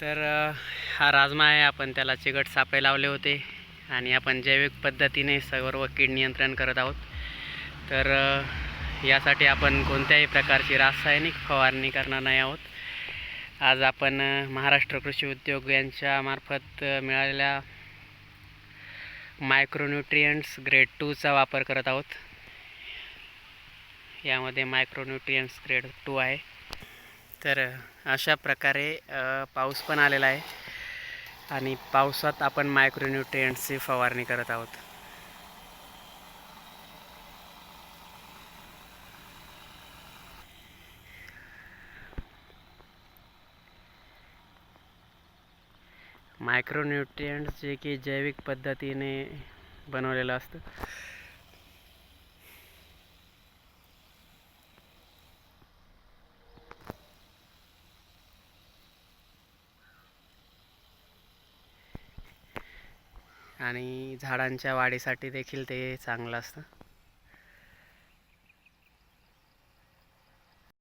तर हा राजमा आहे. आपण त्याला चिकट सापळे लावले होते आणि आपण जैविक पद्धतीने सर्व कीड नियंत्रण करत आहोत. तर यासाठी आपण कोणत्याही प्रकारची रासायनिक फवारणी करणार नाही आहोत. आज आपण महाराष्ट्र कृषी उद्योग यांच्या मार्फत मिळालेल्या मायक्रोन्युट्रियंट्स ग्रेड टूचा वापर करत आहोत. यामध्ये मायक्रोन्युट्रियंट्स ग्रेड टू आहे. तर अशा प्रकारे पाऊस पण आलेला आहे आणि पावसात आपण मायक्रोन्युट्रियंट्सची फवारणी करत आहोत. मायक्रोन्युट्रियंट्स जे की जैविक पद्धतीने बनवलेलं असतं. आणि झाडांच्या वाढीसाठी देखील ते चांगलं असतं.